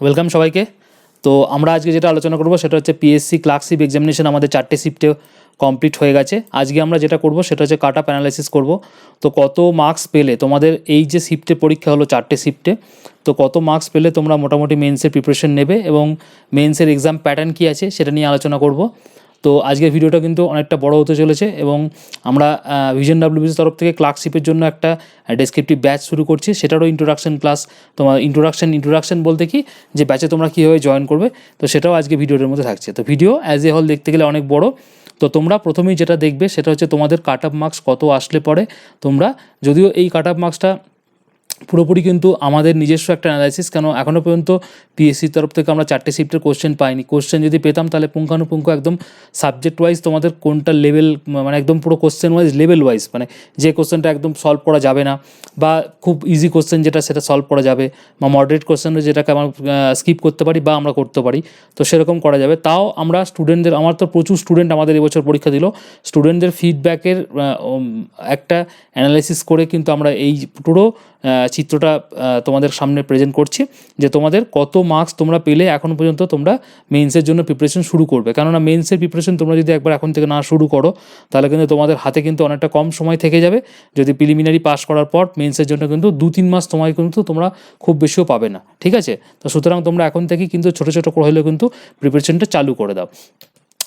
Welcome সবাইকে। তো আমরা আজকে যেটা আলোচনা করব সেটা হচ্ছে পিএসসি ক্লার্কশিপ এক্সামিনেশন আমাদের চারটে শিফটে কমপ্লিট হয়ে গেছে। আজকে আমরা যেটা করব সেটা হচ্ছে কাট আপ অ্যানালাইসিস করব। তো কত মার্কস পেলে, তোমাদের এই যে শিফটে পরীক্ষা হলো চারটে শিফটে তো কত মার্কস পেলে তোমরা মোটামুটি মেন্সের প্রিপারেশন নেবে এবং মেন্সের এক্সাম প্যাটার্ন কী আছে সেটা নিয়ে আলোচনা করব। তো আজকের ভিডিওটা কিন্তু অনেকটা বড় হতে চলেছে এবং আমরা ভিশন ডাব্লিউবিসির তরফ থেকে ক্লার্কশিপের জন্য একটা ডেসক্রিপটিভ ব্যাচ শুরু করছি। সেটারও ইন্ট্রোডাকশন ক্লাস তোমার ইন্ট্রোডাকশন ইন্ট্রোডাকশন বলতে কি? যে ব্যাচে তোমরা কীভাবে জয়েন করবে? তো সেটাও আজকে ভিডিওটার মধ্যে থাকছে। তো ভিডিও অ্যাজ এ হল দেখতে গেলে অনেক বড়। তো তোমরা প্রথমেই যেটা দেখবে সেটা হচ্ছে তোমাদের কাট মার্কস কত আসলে পরে তোমরা যদিও এই কাট মার্কসটা পুরোপুরি কিন্তু আমাদের নিজস্ব একটা অ্যানালাইসিস কেন এখনও পর্যন্ত পিএসসির তরফ থেকে আমরা চারটে শিফটের কোশ্চেন পাইনি। কোশ্চেন যদি পেতাম তাহলে পুঙ্খানুপুঙ্খ একদম সাবজেক্ট ওয়াইজ তোমাদের কোনটা লেভেল মানে একদম পুরো কোশ্চেন ওয়াইজ লেভেল ওয়াইজ মানে যে কোশ্চেনটা একদম সলভ করা যাবে না, বা খুব ইজি কোশ্চেন যেটা সেটা সলভ করা যাবে, বা মডারেট কোশ্চেন যেটাকে আমরা স্কিপ করতে পারি বা আমরা করতে পারি, তো সেরকম করা যাবে। তাও আমরা স্টুডেন্টদের আমার তো প্রচুর স্টুডেন্ট আমাদের এবছর পরীক্ষা দিল স্টুডেন্টদের ফিডব্যাকের একটা অ্যানালাইসিস করে কিন্তু আমরা এই পুরো চিত্রটা তোমাদের সামনে প্রেজেন্ট করছি যে তোমাদের কত মার্কস তোমরা পেলে এখন পর্যন্ত তোমরা মেন্সের জন্য প্রিপারেশন শুরু করবে। কেননা মেন্সের প্রিপারেশন তোমরা যদি একবার এখন থেকে না শুরু করো, তাহলে কিন্তু তোমাদের হাতে কিন্তু অনেকটা কম সময় থেকে যাবে। যদি প্রিলিমিনারি পাস করার পর মেন্সের জন্য কিন্তু দু তিন মাস সময় কিন্তু তোমরা খুব বেশিও পাবে না, ঠিক আছে? তো সুতরাং তোমরা এখন থেকেই কিন্তু ছোটো ছোটো করে হলেও কিন্তু প্রিপারেশনটা চালু করে দাও।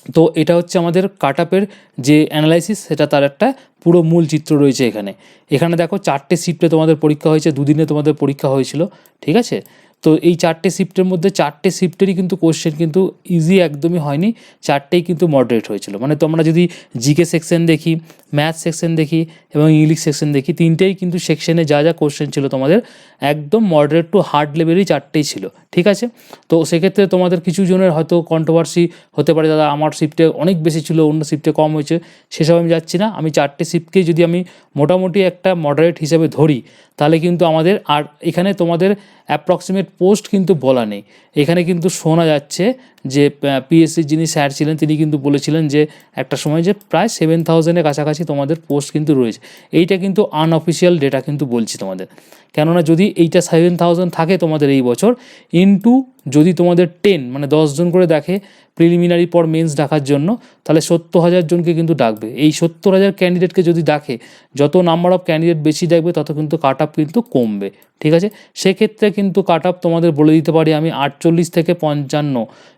তো এটা হচ্ছে আমাদের কাট আপের যে অ্যানালাইসিস সেটা তার একটা পুরো মূল চিত্র রয়েছে এখানে। এখানে দেখো চারটে শিফটে তোমাদের পরীক্ষা হয়েছে, দুদিনে তোমাদের পরীক্ষা হয়েছিল, ঠিক আছে? তো এই চারটে শিফটের মধ্যে চারটে শিফটেরই কিন্তু কোশ্চেন কিন্তু ইজি একদমই হয়নি। চারটেই কিন্তু মডারেট হয়েছিল। মানে তোমরা যদি জিকে সেকশন দেখি ম্যাথ সেকশন দেখি এবং ইংলিশ সেকশন দেখি, তিনটেই কিন্তু সেকশনে যা যা কোশ্চেন ছিল তোমাদের একদম মডারেট টু হার্ড লেভেলই চারটেই ছিল। ঠিক আছে? তো সেক্ষেত্রে তোমাদের কিছু জনের হয়তো কন্ট্রোভার্সি হতে পারে। দাদা, আমার শিফটে অনেক বেশি ছিল, অন্য শিফটে কম হয়েছে। সেসব আমি যাচ্ছি না। আমি চারটে শিফটকেই যদি আমি মোটামুটি একটা মডারেট হিসেবে ধরি, তাহলে কিন্তু আমাদের আর এখানে তোমাদের অ্যাপ্রক্সিমেট পোস্ট কিন্তু বলা নেই। এখানে কিন্তু শোনা যাচ্ছে যে পিএসসির যিনি স্যার ছিলেন, তিনি কিন্তু বলেছিলেন যে, একটা সময় যে প্রায় সেভেন থাউজেন্ডের কাছাকাছি তোমাদের পোস্ট কিন্তু রয়েছে। এইটা কিন্তু আনঅফিসিয়াল ডেটা কিন্তু বলছি তোমাদের। কেননা যদি এইটা সেভেন থাউজেন্ড থাকে তোমাদের এই বছর ইনটু যদি তোমাদের টেন মানে দশজন করে দেখে প্রিলিমিনারি পর মেন্স ডাকার জন্য, তাহলে সত্তর হাজার জনকে কিন্তু ডাকবে। এই সত্তর হাজার ক্যান্ডিডেটকে যদি ডাকে, যত নাম্বার অফ ক্যান্ডিডেট বেশি ডাকবে তত কিন্তু কাট আপ কিন্তু কমবে। ঠিক আছে? সেক্ষেত্রে কিন্তু কাট আপ তোমাদের বলে দিতে পারি আমি আটচল্লিশ থেকে পঞ্চান্ন,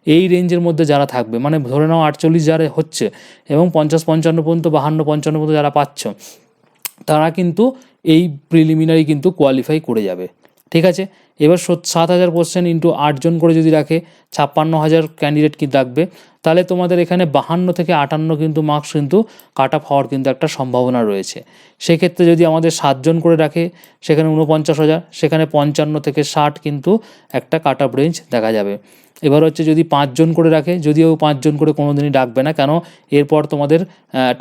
এই রেঞ্জের মধ্যে যারা থাকবে। মানে ধরে নাও আটচল্লিশ যারা হচ্ছে এবং পঞ্চাশ পঞ্চান্ন পর্যন্ত, বাহান্ন পঞ্চান্ন পর্যন্ত যারা পাচ্ছ, তারা কিন্তু এই প্রিলিমিনারি কিন্তু কোয়ালিফাই করে যাবে। ঠিক আছে? এবার সত- হাজার কোশ্চেন ইন্টু আটজন করে যদি রাখে, ছাপ্পান্ন হাজার ক্যান্ডিডেট কি রাখবে? তাহলে তোমাদের এখানে বাহান্ন থেকে আটান্ন কিন্তু মার্কস কিন্তু কাট আপ হওয়ার কিন্তু একটা সম্ভাবনা রয়েছে। সেক্ষেত্রে যদি আমাদের সাতজন করে রাখে, সেখানে উনপঞ্চাশ হাজার, সেখানে পঞ্চান্ন থেকে ষাট কিন্তু একটা কাট আপ রেঞ্জ দেখা যাবে। এবার হচ্ছে যদি পাঁচজন করে রাখে, যদিও পাঁচজন করে কোনো দিনই ডাকবে না, কেন এরপর তোমাদের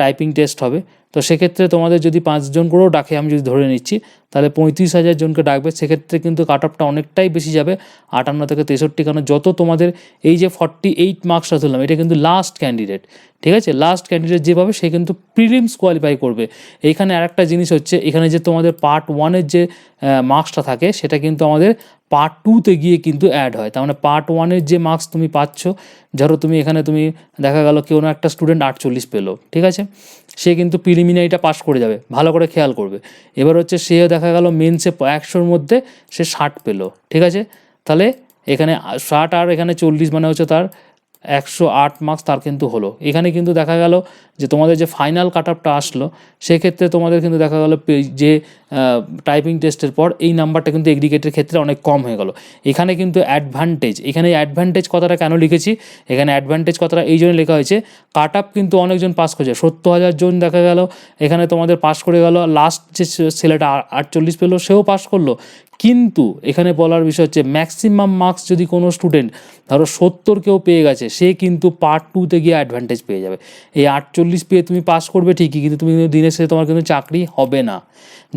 টাইপিং টেস্ট হবে। তো সেক্ষেত্রে তোমাদের যদি পাঁচজন করেও ডাকে, আমি যদি ধরে নিচ্ছি, তাহলে পঁয়ত্রিশ হাজার জনকে ডাকবে। সেক্ষেত্রে কিন্তু কাট অফটা অনেকটাই বেশি যাবে, আটান্ন থেকে তেষট্টি, কারণ যত তোমাদের, এই যে ফর্টি এইট মার্কসটা তুললাম এটা কিন্তু লাস্ট ক্যান্ডিডেট ঠিক আছে? লাস্ট ক্যান্ডিডেট যে পাবে সে কিন্তু প্রিলিমস কোয়ালিফাই করবে। এইখানে আরেকটা জিনিস হচ্ছে, এখানে যে তোমাদের পার্ট ওয়ানের যে মার্কসটা থাকে, সেটা কিন্তু আমাদের পার্ট টুতে গিয়ে কিন্তু অ্যাড হয়। তার মানে পার্ট ওয়ানের যে মার্কস তুমি পাচ্ছ, ধরো তুমি এখানে তুমি দেখা গেল কেউ না একটা স্টুডেন্ট আটচল্লিশ পেল, ঠিক আছে? সে কিন্তু প্রিলিমিনারিটা পাস করে যাবে, ভালো করে খেয়াল করবে। এবার হচ্ছে সেও দেখা গেল মেন্সে একশোর মধ্যে সে ষাট পেল, ঠিক আছে? তাহলে এখানে ষাট আর এখানে চল্লিশ মানে হচ্ছে তার একশো আট মার্কস তার কিন্তু হলো। এখানে কিন্তু দেখা গেল যে তোমাদের যে ফাইনাল কাট আপটা আসলো, সেক্ষেত্রে তোমাদের কিন্তু দেখা গেলো যে টাইপিং টেস্টের পর এই নাম্বারটা কিন্তু এগ্রিগেটের ক্ষেত্রে অনেক কম হয়ে গেল। এখানে কিন্তু অ্যাডভান্টেজ এখানে অ্যাডভান্টেজ কথাটা কেন লিখেছি? এখানে অ্যাডভান্টেজ কথাটা এই জন্য লেখা হয়েছে কাট আপ কিন্তু অনেকজন পাস করেছে। সত্তর হাজার জন দেখা গেল, এখানে তোমাদের পাস করে গেল লাস্ট যে ছেলেটা আটচল্লিশ পেল, সেও পাস করল। কিন্তু এখানে বলার বিষয় হচ্ছে ম্যাক্সিমাম মার্কস যদি কোনো স্টুডেন্ট ধরো সত্তর কেউ পেয়ে গেছে, সে কিন্তু পার্ট টুতে গিয়ে অ্যাডভান্টেজ পেয়ে যাবে। এই আটচল্লিশ পেয়ে তুমি পাস করবে ঠিকই, কিন্তু তুমি কিন্তু দিনের শেষে তোমার কিন্তু চাকরি হবে না।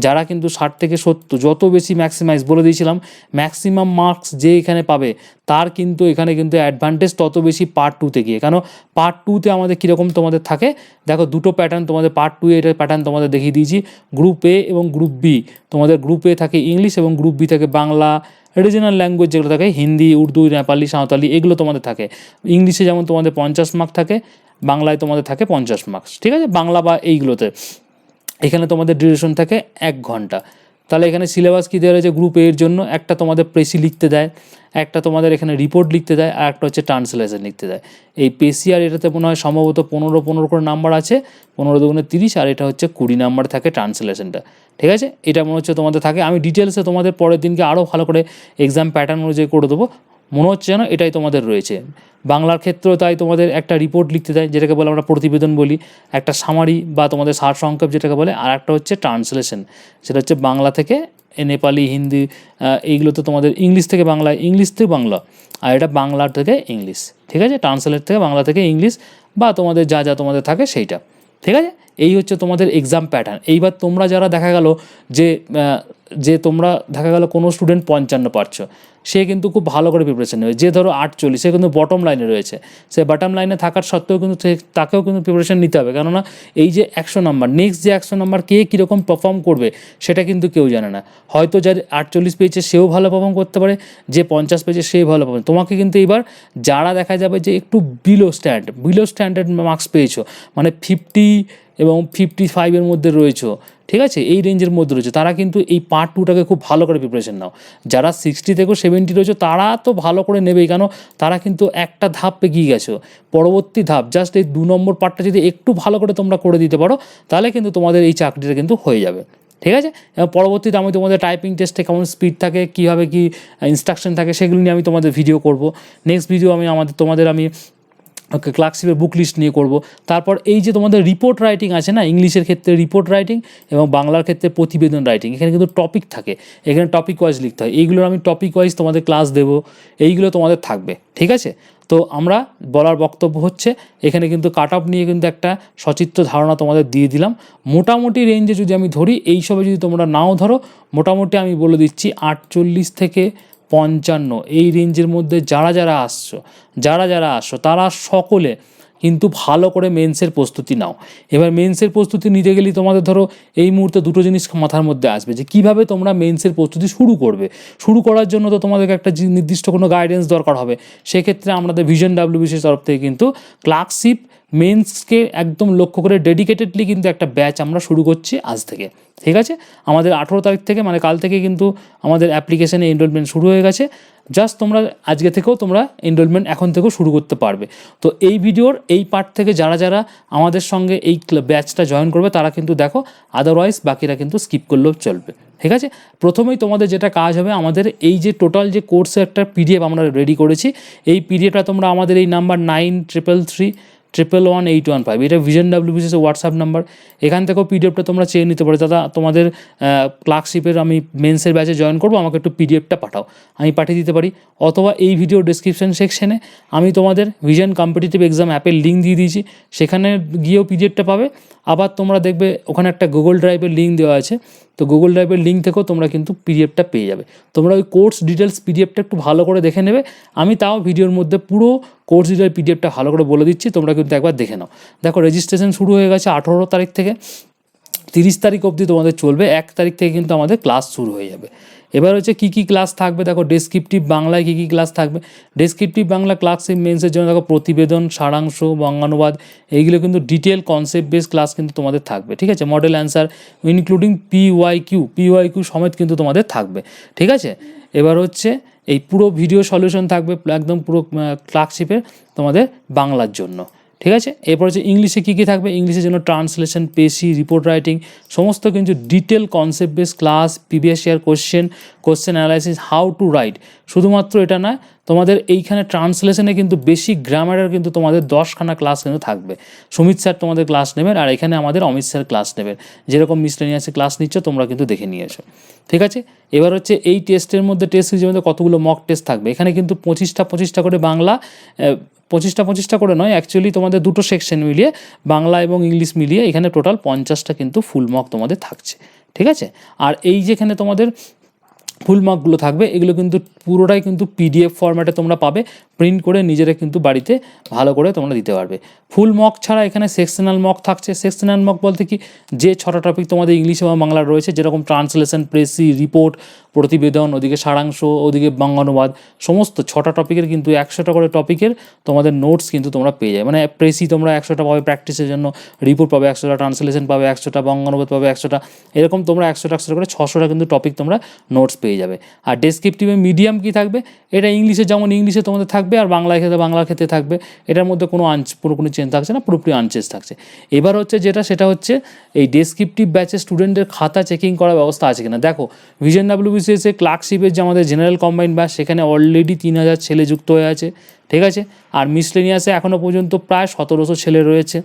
যারা কিন্তু ষাট থেকে সত্তর, যত বেশি ম্যাক্সিমাইজ বলে দিয়েছিলাম ম্যাক্সিমাম মার্কস যে এখানে পাবে, তার কিন্তু এখানে কিন্তু অ্যাডভান্টেজ তত বেশি পার্ট টুতে গিয়ে। কেন? পার্ট টুতে আমাদের কীরকম তোমাদের থাকে? দেখো, দুটো প্যাটার্ন তোমাদের পার্ট টু এটার প্যাটার্ন তোমাদের দেখিয়ে দিয়েছি। গ্রুপ এ এবং গ্রুপ বি তোমাদের গ্রুপ এ থাকে ইংলিশ এবং গ্রুপ গ্রুপ বি থাকে বাংলা রিজনাল ল্যাঙ্গুয়েজ যেগুলো থাকে, হিন্দি, উর্দু, নেপালি, সাঁওতালি, এগুলো তোমাদের থাকে। ইংলিশে যেমন তোমাদের পঞ্চাশ মার্ক থাকে, বাংলায় তোমাদের থাকে পঞ্চাশ মার্কস ঠিক আছে? বাংলা বা এইগুলোতে। এখানে তোমাদের ডিউরেশন থাকে এক ঘণ্টা। তাহলে এখানে সিলেবাস কী দেওয়া রয়েছে গ্রুপ এর জন্য? একটা তোমাদের প্রেসি লিখতে দেয়, একটা তোমাদের এখানে রিপোর্ট লিখতে দেয়, আর একটা হচ্ছে ট্রান্সলেশন লিখতে দেয়। এই পেসি আর এটাতে মনে হয় সম্ভবত পনেরো পনেরো করে নাম্বার আছে, পনেরো দুগুণে তিরিশ, আর এটা হচ্ছে কুড়ি নাম্বার থাকে ট্রান্সলেশনটা ঠিক আছে? এটা মনে হচ্ছে তোমাদের থাকে। আমি ডিটেলসে তোমাদের পরের দিনকে আরও ভালো করে এক্সাম প্যাটার্ন অনুযায়ী করে দেবো। মনে হচ্ছে যেন এটাই তোমাদের রয়েছে। বাংলার ক্ষেত্রেও তাই তোমাদের একটা রিপোর্ট লিখতে দেয়, যেটাকে বলে আমরা প্রতিবেদন বলি, একটা সামারি বা তোমাদের সার সংক্ষেপ যেটাকে বলে, আর একটা হচ্ছে ট্রান্সলেশন সেটা হচ্ছে বাংলা থেকে নেপালি, হিন্দি এইগুলো তো তোমাদের ইংলিশ থেকে বাংলা, ইংলিশ থেকে বাংলা, আর এটা বাংলার থেকে ইংলিশ। ঠিক আছে? ট্রান্সলেট থেকে বাংলা থেকে ইংলিশ বা তোমাদের যা যা তোমাদের থাকে সেইটা। ঠিক আছে? এই হচ্ছে তোমাদের এক্সাম প্যাটার্ন এইবার তোমরা যারা দেখা গেল যে যে তোমরা দেখা গেল কোনো স্টুডেন্ট পঞ্চান্ন পারছ, সে কিন্তু খুব ভালো করে প্রিপারেশান নেবে। যে ধরো আটচল্লিশ, সে কিন্তু বটম লাইনে রয়েছে। সে বটম লাইনে থাকার সত্ত্বেও কিন্তু তাকেও কিন্তু প্রিপারেশান নিতে হবে। কেননা এই যে একশো নাম্বার নেক্সট যে একশো নাম্বার কে কীরকম পারফর্ম করবে, সেটা কিন্তু কেউ জানে না। হয়তো যার আটচল্লিশ পেয়েছে, সেও ভালো পারফর্ম করতে পারে, যে পঞ্চাশ পেয়েছে, সে ভালো পারফর্ম তোমাকে কিন্তু এবার যারা দেখা যাবে যে একটু below stand below standard marks পেয়েছ মানে ফিফটি এবং ফিফটি ফাইভের মধ্যে রয়েছে, ঠিক আছে? এই রেঞ্জের মধ্যে রয়েছে। তারা কিন্তু এই পার্ট টুটাকে খুব ভালো করে প্রিপারেশন নাও। যারা সিক্সটি থেকেও সেভেন্টি রয়েছে, তারা তো ভালো করে নেবেই, কেন? তারা কিন্তু একটা ধাপ এগিয়ে গেছো। পরবর্তী ধাপ জাস্ট এই দু নম্বর পার্টটা যদি একটু ভালো করে তোমরা করে দিতে পারো, তাহলে কিন্তু তোমাদের এই চাকরিটা কিন্তু হয়ে যাবে। ঠিক আছে? এবং পরবর্তীতে আমি তোমাদের টাইপিং টেস্টে কেমন স্পিড থাকে, কীভাবে কী ইনস্ট্রাকশন থাকে, সেগুলো নিয়ে আমি তোমাদের ভিডিও করব। নেক্সট ভিডিও আমি আমাদের, তোমাদের আমি ক্লার্কশিপের বুক লিস্ট নিয়ে করব। তারপর এই যে তোমাদের রিপোর্ট রাইটিং আছে না, ইংলিশের ক্ষেত্রে রিপোর্ট রাইটিং এবং বাংলার ক্ষেত্রে প্রতিবেদন রাইটিং এখানে কিন্তু টপিক থাকে। এখানে টপিক ওয়াইজ লিখতে হয়। এইগুলোর আমি টপিক ওয়াইজ তোমাদের ক্লাস দেব। এইগুলো তোমাদের থাকবে, ঠিক আছে? তো আমরা বলার বক্তব্য হচ্ছে, এখানে কিন্তু কাট অফ নিয়ে কিন্তু একটা সচিত্র ধারণা তোমাদের দিয়ে দিলাম। মোটামুটি রেঞ্জে যদি আমি ধরি এই সবে যদি তোমরা নাও ধরো, মোটামুটি আমি বলে দিচ্ছি আটচল্লিশ থেকে পঞ্চান্ন। এই রেঞ্জের মধ্যে যারা যারা আসছো, যারা যারা আসছো, তারা সকলে কিন্তু ভালো করে মেন্সের প্রস্তুতি নাও। এবার মেন্সের প্রস্তুতি নিতে গেলেই তোমাদের ধরো এই মুহূর্তে দুটো জিনিস মাথার মধ্যে আসবে যে কীভাবে তোমরা মেন্সের প্রস্তুতি শুরু করবে। শুরু করার জন্য তো তোমাদেরকে একটা নির্দিষ্ট কোনো গাইডেন্স দরকার হবে। সেক্ষেত্রে আমাদের ভিশন ডাব্লিউবিসির তরফ থেকে কিন্তু ক্লার্কশিপ মেন্সকে একদম লক্ষ্য করে ডেডিকেটেডলি কিন্তু একটা ব্যাচ আমরা শুরু করছি আজ থেকে, ঠিক আছে? আমাদের আঠেরো তারিখ থেকে মানে কাল থেকে কিন্তু আমাদের অ্যাপ্লিকেশানে এনরোলমেন্ট শুরু হয়ে গেছে। জাস্ট তোমরা আজকে থেকেও তোমরা এনরোলমেন্ট এখন থেকেও শুরু করতে পারবে। তো এই ভিডিওর এই পার্ট থেকে যারা যারা আমাদের সঙ্গে এই ব্যাচটা জয়েন করবে, তারা কিন্তু দেখো আদারওয়াইজ বাকিরা কিন্তু স্কিপ করলেও চলবে, ঠিক আছে? প্রথমেই তোমাদের যেটা কাজ হবে, আমাদের এই যে টোটাল যে কোর্সের একটা পিডিএফ আমরা রেডি করেছি। এই পিডিএফটা তোমরা আমাদের এই number nine triple three triple one eight one five এটা ভিজন ডাব্লিউবিসিএস হোয়াটসঅ্যাপ নাম্বার এখান থেকেও পিডিএফটা তোমরা চেয়ে নিতে পারো। দাদা, তোমাদের ক্লার্কশিপের আমি মেন্সের ব্যাচে জয়েন করব। আমাকে একটু পিডিএফটা পাঠাও। আমি পাঠিয়ে দিতে পারি। অথবা এই ভিডিও ডিসক্রিপশন সেকশনে আমি তোমাদের ভিজন কম্পিটিটিভ এক্সাম অ্যাপের লিঙ্ক দিয়ে দিয়েছি। সেখানে গিয়েও পিডিএফটা পাবে। আবার তোমরা দেখবে ওখানে একটা গুগল ড্রাইভের লিঙ্ক দেওয়া আছে। তো গুগল ড্রাইভের লিঙ্ক থেকেও তোমরা কিন্তু পিডিএফটা পেয়ে যাবে। তোমরা ওই কোর্স ডিটেলস পিডিএফটা একটু ভালো করে দেখে নেবে। আমি তাও ভিডিওর মধ্যে পুরো কোর্স ডিটেল পিডিএফটা ভালো করে বলে দিচ্ছি, তোমরা কিন্তু একবার দেখে নাও। দেখো রেজিস্ট্রেশন শুরু হয়ে গেছে আঠেরো তারিখ থেকে। তিরিশ তারিখ অবধি তোমাদের চলবে, এক তারিখ থেকে কিন্তু আমাদের ক্লাস শুরু হয়ে যাবে। এবার হচ্ছে কী কী ক্লাস থাকবে? দেখো ডেসক্রিপটিভ বাংলায় কী কী ক্লাস থাকবে? ডেসক্রিপটিভ বাংলা ক্লাসিক মেন্সের জন্য দেখো, প্রতিবেদন, সারাংশ, বঙ্গানুবাদ, এইগুলো কিন্তু ডিটেল কনসেপ্ট বেস ক্লাস কিন্তু তোমাদের থাকবে, ঠিক আছে? Model answer including P Y Q P Y Q সমেত কিন্তু তোমাদের থাকবে, ঠিক আছে? এবার হচ্ছে এই পুরো ভিডিও সলিউশন থাকবে একদম পুরো ক্লার্কশিপের তোমাদের বাংলার জন্য। ঠিক আছে? এরপর হচ্ছে ইংলিশে কী কী থাকবে? ইংলিশের জন্য ট্রান্সলেশন, পেশি, রিপোর্ট রাইটিং, সমস্ত কিন্তু detail concept base class previous year question question analysis how to write শুধুমাত্র এটা নয়, তোমাদের এইখানে ট্রান্সলেশনে কিন্তু বেশি গ্রামারের কিন্তু তোমাদের দশখানা ক্লাস কিন্তু থাকবে। সুমিত স্যার তোমাদের ক্লাস নেবেন আর এখানে আমাদের অমিত স্যার ক্লাস নেবেন। যেরকম মিসলেনিয়াসে ক্লাস নিচ্ছ, তোমরা কিন্তু দেখে নিয়েছো ঠিক আছে? এবার হচ্ছে এই টেস্টের মধ্যে টেস্ট সিরিজের মধ্যে কতগুলো মক টেস্ট থাকবে? এখানে কিন্তু পঁচিশটা পঁচিশটা করে বাংলা পঁচিশটা পঁচিশটা করে নয় অ্যাকচুয়ালি তোমাদের দুটো সেকশন মিলিয়ে, বাংলা এবং ইংলিশ মিলিয়ে এখানে টোটাল পঞ্চাশটা কিন্তু ফুল মক তোমাদের থাকছে, ঠিক আছে? আর এই যেখানে তোমাদের ফুল মার্কগুলো থাকবে, এগুলো কিন্তু পুরোটাই কিন্তু পিডিএফ ফরম্যাটে তোমরা পাবে প্রিন্ট করে নিজেরা কিন্তু বাড়িতে ভালো করে তোমরা দিতে পারবে। ফুল মক ছাড়া এখানে সেকশনাল মক থাকছে। সেকশনাল মক বলতে কি? যে ছটা টপিক তোমাদের ইংলিশ এবং বাংলা রয়েছে, যেরকম ট্রান্সলেশন প্রেসি রিপোর্ট প্রতিবেদন, ওদিকে সারাংশ, ওদিকে বাংলানুবাদ সমস্ত ছটা টপিকের কিন্তু একশোটা করে টপিকের তোমাদের নোটস কিন্তু তোমরা পেয়ে যাবে। মানে প্রেসি তোমরা একশোটা পাবে প্র্যাকটিসের জন্য রিপোর্ট পাবে একশোটা ট্রান্সলেশন পাবে একশোটা বঙ্গানুবাদ পাবে একশোটা, এরকম তোমরা একশোটা একশোটা করে ছশোটা কিন্তু টপিক তোমরা নোটস পেয়ে যাবে। আর ডেসক্রিপটিভে মিডিয়াম কি থাকবে? এটা ইংলিশে যেমন ইংলিশে তোমাদের থাকবে, আর বাংলায় ক্ষেত্রে বাংলার ক্ষেত্রে থাকবে। এটার মধ্যে কোনো আনচ পুরো কোনো চেঞ্জ থাকছে না, পুরোপুরি আনচেঞ্জ থাকছে। এবার হচ্ছে যেটা, সেটা হচ্ছে এই ডেসক্রিপটিভ ব্যাচে স্টুডেন্টের খাতা চেকিং করার ব্যবস্থা আছে কিনা? দেখো ভিজন ডাব্লিউবিসিএসে ক্লার্কশিপের যে আমাদের জেনারেল কম্বাইন ব্যাচ সেখানে অলরেডি তিন হাজার ছেলে যুক্ত হয়ে আছে। ঠিক আছে? আর মিসলেনিয়াসে এখনও পর্যন্ত প্রায় সতেরোশো ছেলে রয়েছে।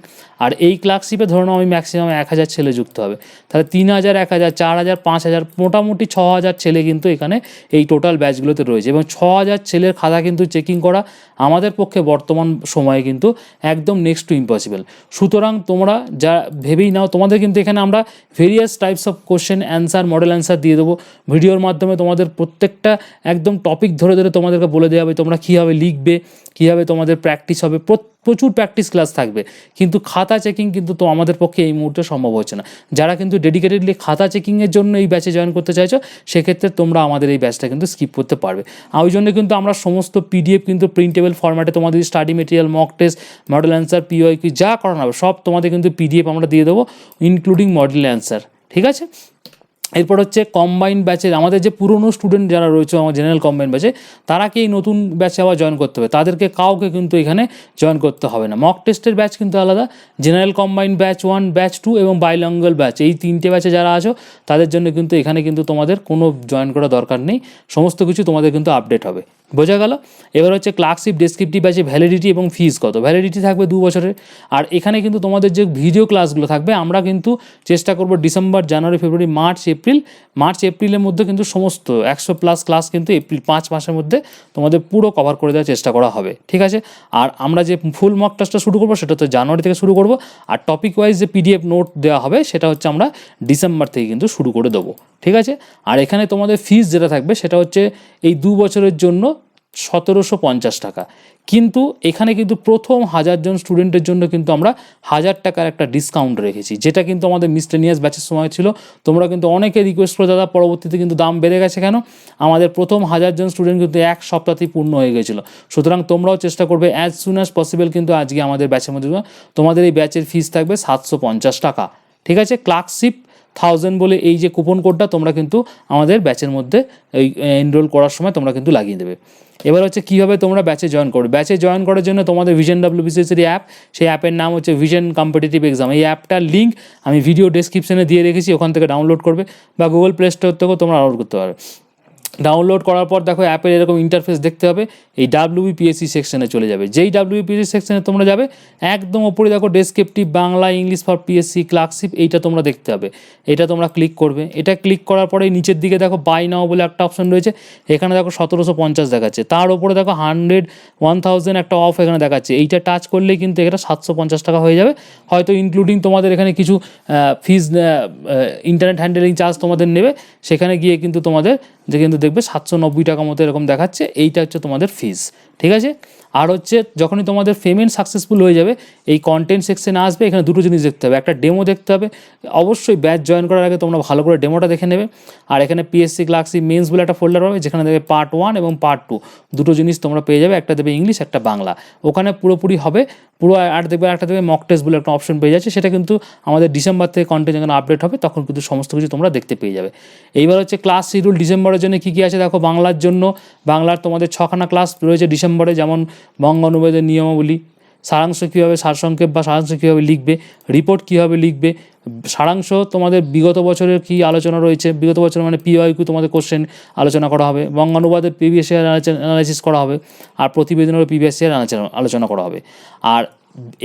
আর এই ক্লার্কশিপে ধরুন আমি ম্যাক্সিমাম এক হাজার ছেলে যুক্ত হবে। তাহলে তিন হাজার, এক হাজার, চার হাজার, পাঁচ হাজার, মোটামুটি ছ হাজার ছেলে কিন্তু এখানে এই টোটাল ব্যাচগুলোতে রয়েছে। এবং ছ হাজার ছেলের খাতা কিন্তু চেকিং করা আমাদের পক্ষে বর্তমান সময়ে কিন্তু একদম নেক্সট টু ইম্পসিবল সুতরাং তোমরা যা ভেবেই নাও, তোমাদের কিন্তু এখানে আমরা various types of question answer model answer দিয়ে দেবো। ভিডিওর মাধ্যমে তোমাদের প্রত্যেকটা একদম টপিক ধরে ধরে তোমাদেরকে বলে দেওয়া হবে তোমরা কীভাবে লিখবে কীভাবে তোমাদের প্র্যাকটিস হবে প্রচুর প্র্যাকটিস ক্লাস থাকবে। কিন্তু খাতা চেকিং কিন্তু তো আমাদের পক্ষে এই মুহূর্তে সম্ভব হচ্ছে না। যারা কিন্তু ডেডিকেটেডলি খাতা চেকিংয়ের জন্য এই ব্যাচে জয়েন করতে চাইছো, সেক্ষেত্রে তোমরা আমাদের এই ব্যাচটা কিন্তু স্কিপ করতে পারবে। আর ওই জন্য কিন্তু আমরা সমস্ত পিডিএফ কিন্তু প্রিন্টেবল ফরম্যাটে তোমাদের study material mock test model answer P Y যা করানো হবে সব তোমাদের কিন্তু পিডিএফ আমরা দিয়ে দেবো ইনক্লুডিং মডেল অ্যান্সার ঠিক আছে? এরপর হচ্ছে কম্বাইন ব্যাচের আমাদের যে পুরনো স্টুডেন্ট যারা রয়েছে, আমার জেনারেল কম্বাইন ব্যাচে তারা কি এই নতুন ব্যাচে আবার জয়েন করতে হবে। তাদেরকে কাউকে কিন্তু এখানে জয়েন করতে হবে না। মক টেস্টের ব্যাচ কিন্তু আলাদা। General combine batch one batch two এবং বাইলঙ্গল ব্যাচ এই তিনটে ব্যাচে যারা আছো, তাদের জন্য কিন্তু এখানে কিন্তু তোমাদের কোনো জয়েন করা দরকার নেই। সমস্ত কিছু তোমাদের কিন্তু আপডেট হবে। বোঝা গেল? এবার হচ্ছে ক্লার্কশিপ ডেসক্রিপটিভ ব্যাচে ভ্যালিডিটি এবং ফিজ কত? ভ্যালিডিটি থাকবে দু বছরের। আর এখানে কিন্তু তোমাদের যে ভিডিও ক্লাসগুলো থাকবে, আমরা কিন্তু চেষ্টা করব December January February March April, March, এপ্রিলের মধ্যে কিন্তু সমস্ত একশো প্লাস ক্লাস কিন্তু এপ্রিল পাঁচ মাসের মধ্যে তোমাদের পুরো কভার করে দেওয়ার চেষ্টা করা হবে, ঠিক আছে? আর আমরা যে ফুল মক টেস্টটা শুরু করব সেটা তো জানুয়ারি থেকে শুরু করব, আর টপিক ওয়াইজ যে পিডিএফ নোট দেওয়া হবে সেটা হচ্ছে আমরা ডিসেম্বর থেকে কিন্তু শুরু করে দেবো, ঠিক আছে? আর এখানে তোমাদের ফিস যেটা থাকবে সেটা হচ্ছে এই দু বছরের জন্য সতেরোশো পঞ্চাশ টাকা। কিন্তু এখানে কিন্তু প্রথম হাজারজন স্টুডেন্টের জন্য কিন্তু আমরা হাজার টাকার একটা ডিসকাউন্ট রেখেছি, যেটা কিন্তু আমাদের মিসটেনিয়াস ব্যাচের সময় ছিল। তোমরা কিন্তু অনেকে রিকোয়েস্ট করে দাদা, পরবর্তীতে কিন্তু দাম বেড়ে গেছে কেন? আমাদের প্রথম হাজারজন স্টুডেন্ট কিন্তু এক সপ্তাহতেই পূর্ণ হয়ে গেছিল। সুতরাং তোমরাও চেষ্টা করবে অ্যাজ সুন অ্যাজ পসিবল কিন্তু আজকে আমাদের ব্যাচের মধ্যে, তোমাদের এই ব্যাচের ফিস থাকবে সাতশো পঞ্চাশ টাকা। ঠিক আছে? ক্লার্কশিপ থাউজেন্ড বলে এই যে কুপন কোডটা তোমরা কিন্তু আমাদের ব্যাচের মধ্যে এই এনরোল করার সময় তোমরা কিন্তু লাগিয়ে দেবে। এবার হচ্ছে কীভাবে তোমরা ব্যাচে জয়েন করবে? ব্যাচে জয়েন করার জন্য তোমাদের ভিশন ডাব্লিউবিসিএসের অ্যাপ সেই অ্যাপের নাম হচ্ছে ভিশন কম্পিটিটিভ এক্সাম এই অ্যাপটার লিঙ্ক আমি ভিডিও ডেসক্রিপশনে দিয়ে রেখেছি, ওখান থেকে ডাউনলোড করবে বা গুগল প্লে স্টোর থেকেও তোমরা ডাউনলোড করতে পারবে। ডাউনলোড করার পর দেখো অ্যাপের এরকম ইন্টারফেস দেখতে হবে, এই ডাব্লিউবিপিএসসি সেকশনে চলে যাবে। যেই ডাব্লিউবিপিএসসি সেকশনে তোমরা যাবে, একদম ওপরে দেখো descriptive Bangla English for PSC clerkship এইটা তোমরা দেখতে হবে। এটা তোমরা ক্লিক করবে। এটা ক্লিক করার পরে নিচের দিকে দেখো বাই নাও বলে একটা অপশন রয়েছে, এখানে দেখো সতেরোশো পঞ্চাশ দেখাচ্ছে। তার উপরে দেখো হান্ড্রেড ওয়ান থাউজেন্ড একটা অফ এখানে দেখাচ্ছে। এইটা টাচ করলেই কিন্তু এটা সাতশো পঞ্চাশ টাকা হয়ে যাবে। হয়তো ইনক্লুডিং তোমাদের এখানে কিছু ফিজ ইন্টারনেট হ্যান্ডেলিং চার্জ তোমাদের নেবে। সেখানে গিয়ে কিন্তু তোমাদের, যে কিন্তু দেখবে সাতশো নব্বই টাকা মতো এরকম দেখাচ্ছে এইটা হচ্ছে তোমাদের ফিস ঠিক আছে? আর হচ্ছে যখনই তোমাদের পেমেন্ট সাকসেসফুল হয়ে যাবে, এই কন্টেন্ট সেকশনে আসবে, এখানে দুটো জিনিস দেখতে হবে। একটা ডেমো দেখতে হবে। অবশ্যই ব্যাচ জয়েন করার আগে তোমরা ভালো করে ডেমোটা দেখে নেবে। আর এখানে পিএসসি ক্লাসি মেন্স বলে একটা ফোল্ডার পাবে, যেখানে দেবে পার্ট ওয়ান এবং পার্ট টু দুটো জিনিস তোমরা পেয়ে যাবে, একটা দেবে ইংলিশ একটা বাংলা। ওখানে পুরোপুরি হবে। পুরো আর দেখবে একটা দেবে মক টেস্ট বলে একটা অপশন পেয়ে যাচ্ছে। সেটা কিন্তু আমাদের ডিসেম্বর থেকে কন্টেন্ট যখন আপডেট হবে, তখন কিন্তু সমস্ত কিছু তোমরা দেখতে পেয়ে যাবে। এইবার হচ্ছে ক্লাস শিডিউল ডিসেম্বরের জন্য কী কী আছে দেখো, বাংলার জন্য। বাংলার তোমাদের ছখানা ক্লাস রয়েছে ডিসেম্বরে যেমন বঙ্গ অনুবাদের নিয়মাবলী, সারাংশ কীভাবে সারসংক্ষেপ বা সারাংশ কীভাবে লিখবে রিপোর্ট কীভাবে লিখবে, সারাংশ তোমাদের বিগত বছরের কি আলোচনা রয়েছে, বিগত বছর মানে পিওয়াইকু তোমাদের কোশ্চেন আলোচনা করা হবে, বঙ্গানুবাদের প্রিভিয়াস ইয়ার অ্যানালাইসিস করা হবে, আর প্রতিবেদনের প্রিভিয়াস ইয়ার আলোচনা করা হবে। আর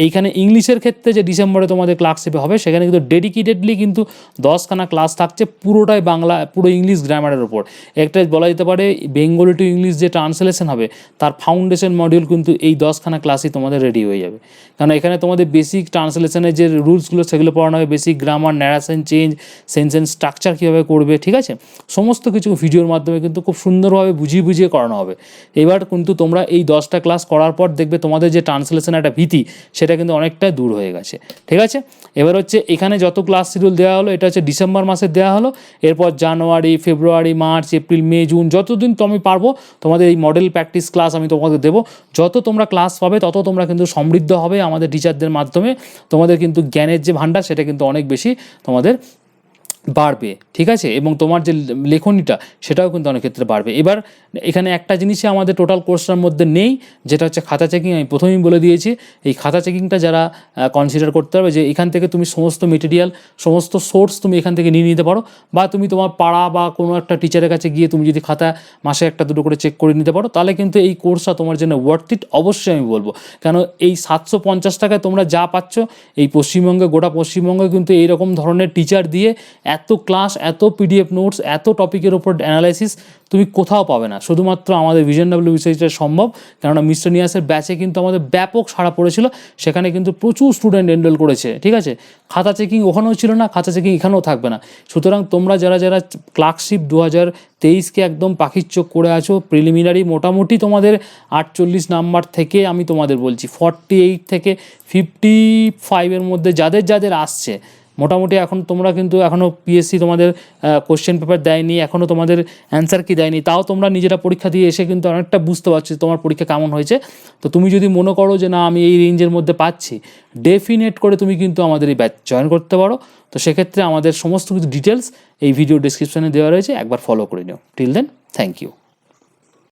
এইখানে ইংলিশের ক্ষেত্রে যে ডিসেম্বরে তোমাদের ক্লাসশিপে হবে, সেখানে কিন্তু ডেডিকেটেডলি কিন্তু দশখানা ক্লাস থাকছে পুরোটাই বাংলা, পুরো ইংলিশ গ্রামারের ওপর একটা বলা যেতে পারে, বেঙ্গলি টু ইংলিশ যে ট্রান্সলেশন হবে, তার ফাউন্ডেশন মডিউল কিন্তু এই দশখানা ক্লাসই তোমাদের রেডি হয়ে যাবে। কারণ এখানে তোমাদের বেসিক ট্রান্সলেশনের যে রুলসগুলো, সেগুলো পড়ানো হবে basic grammar narration change sentence structure কীভাবে করবে, ঠিক আছে? সমস্ত কিছু ভিডিওর মাধ্যমে কিন্তু খুব সুন্দরভাবে বুঝিয়ে বুঝিয়ে করানো হবে। এবার কিন্তু তোমরা এই দশটা ক্লাস করার পর দেখবে তোমাদের যে ট্রান্সলেশনের একটা ভীতি সেটা কিন্তু অনেকটা দূর হয়ে গেছে। ঠিক আছে? এবার হচ্ছে এখানে যত ক্লাস শিডিউল দেওয়া হলো, এটা হচ্ছে ডিসেম্বর মাসে দেওয়া হলো। এরপর January February March April May June যতদিন আমি পারব, তোমাদের এই মডেল প্র্যাকটিস ক্লাস আমি তোমাদের দেবো। যত তোমরা ক্লাস পাবে, তত তোমরা কিন্তু সমৃদ্ধ হবে আমাদের টিচারদের মাধ্যমে। তোমাদের কিন্তু জ্ঞানের যে ভাণ্ডার, সেটা কিন্তু অনেক বেশি তোমাদের বাড়বে, ঠিক আছে? এবং তোমার যে লেখনীটা, সেটাও কিন্তু অনেক ক্ষেত্রে বাড়বে। এবার এখানে একটা জিনিসই আমাদের টোটাল কোর্সটার মধ্যে নেই, যেটা হচ্ছে খাতা চেকিং আমি প্রথমেই বলে দিয়েছি। এই খাতা চেকিংটা যারা কনসিডার করতে হবে যে এখান থেকে তুমি সমস্ত মেটেরিয়াল সমস্ত সোর্স তুমি এখান থেকে নিয়ে নিতে পারো, বা তুমি তোমার পাড়া বা কোনো একটা টিচারের কাছে গিয়ে তুমি যদি খাতা মাসে একটা দুটো করে চেক করে নিতে পারো, তাহলে কিন্তু এই কোর্সটা তোমার জন্য ওয়ার্থ ইট অবশ্যই আমি বলব। কেন এই সাতশো পঞ্চাশ টাকায় তোমরা যা পাচ্ছ, এই পশ্চিমবঙ্গে, গোটা পশ্চিমবঙ্গে কিন্তু এইরকম ধরনের টিচার দিয়ে এত ক্লাস এত পিডিএফ নোটস এত টপিকের ওপর অ্যানালাইসিস তুমি কোথাও পাবে না। শুধুমাত্র আমাদের ভিজন ডাব্লিউ রিসার্চটা সম্ভব, কেননা মিস্টার নিয়াসের ব্যাচে কিন্তু আমাদের ব্যাপক সাড়া পড়েছিল, সেখানে কিন্তু প্রচুর স্টুডেন্ট এনরোল করেছে, ঠিক আছে? খাতা চেকিং ওখানেও ছিল না, খাতা চেকিং এখানেও থাকবে না। সুতরাং তোমরা যারা যারা ক্লার্কশিপ দু হাজার তেইশকে একদম পাখির চোখ করে আছো প্রিলিমিনারি মোটামুটি তোমাদের আটচল্লিশ নাম্বার থেকে আমি তোমাদের বলছি ফর্টি এইট থেকে ফিফটি ফাইভের মধ্যে যাদের যাদের আসছে মোটামুটি এখন তোমরা কিন্তু এখনও পিএসসি তোমাদের কোশ্চেন পেপার দেয়নি এখনও তোমাদের অ্যান্সার কি দেয়নি, তাও তোমরা নিজেরা পরীক্ষা দিয়ে এসে কিন্তু অনেকটা বুঝতে পারছ তোমার পরীক্ষা কেমন হয়েছে। তো তুমি যদি মনে করো যে না, আমি এই রেঞ্জের মধ্যে পাচ্ছি ডেফিনেট করে তুমি কিন্তু আমাদের এই ব্যাচ জয়েন করতে পারো। তো সেক্ষেত্রে আমাদের সমস্ত কিছু ডিটেলস এই ভিডিও ডিসক্রিপশনে দেওয়া রয়েছে, একবার ফলো করে নিও। Till then thank you